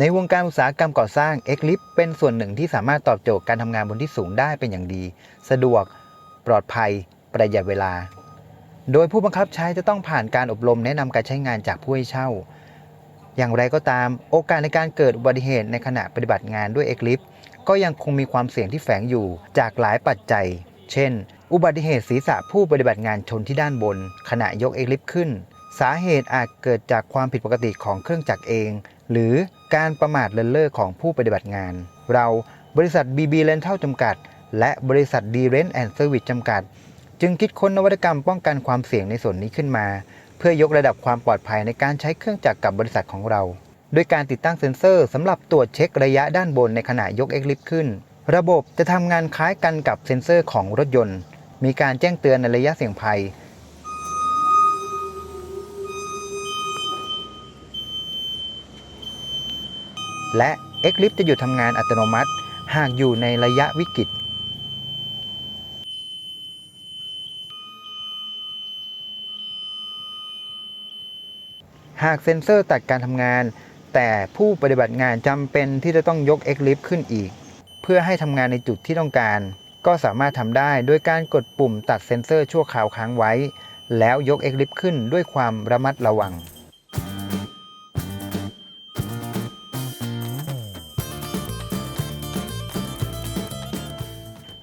ในวงการอุตสาหกรรมก่อสร้าง Eclipse เป็นส่วนหนึ่งที่สามารถตอบโจทย์การทำงานบนที่สูงได้เป็นอย่างดี สะดวก ปลอดภัย ประหยัดเวลา โดยผู้บังคับใช้จะต้องผ่านการอบรมแนะนำการใช้งานจากผู้ให้เช่า อย่างไรก็ตาม โอกาสในการเกิดอุบัติเหตุในขณะปฏิบัติงานด้วย Eclipse ก็ยังคงมีความเสี่ยงที่แฝงอยู่จากหลายปัจจัย เช่น อุบัติเหตุศีรษะผู้ปฏิบัติงานชนที่ด้านบน ขณะยก Eclipse ขึ้น สาเหตุอาจเกิดจากความผิดปกติของเครื่องจักรเอง หรือการประมาทเลินเล่อของผู้ปฏิบัติงาน เราบริษัท BB Rental จำกัด และบริษัท D Rent and Service จำกัด จึงคิดค้นนวัตกรรมป้องกันความเสี่ยงในส่วนนี้ขึ้นมา เพื่อยกระดับความปลอดภัยในการใช้เครื่องจักรกับบริษัทของเรา โดยการติดตั้งเซ็นเซอร์สำหรับตรวจเช็คระยะด้านบนในขณะยก Eclipse ขึ้น ระบบจะทำงานคล้ายกันกับเซ็นเซอร์ของรถยนต์ มีการแจ้งเตือนในระยะเสี่ยงภัย และ Eclipse จะหยุดทำงานอัตโนมัติ หากอยู่ในระยะวิกฤตหากเซ็นเซอร์ตัดการทำงาน แต่ผู้ปฏิบัติงานจำเป็นที่จะต้องยก Eclipse ขึ้นอีก เพื่อให้ทำงานในจุดที่ต้องการ ก็สามารถทำได้โดยการกดปุ่มตัดเซ็นเซอร์ชั่วคราวค้างไว้ แล้วยก Eclipse ขึ้นด้วยความระมัดระวัง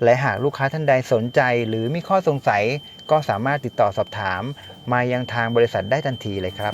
และหากลูกค้าท่านใดสนใจหรือมีข้อสงสัย ก็สามารถติดต่อสอบถาม มายังทางบริษัทได้ทันทีเลยครับ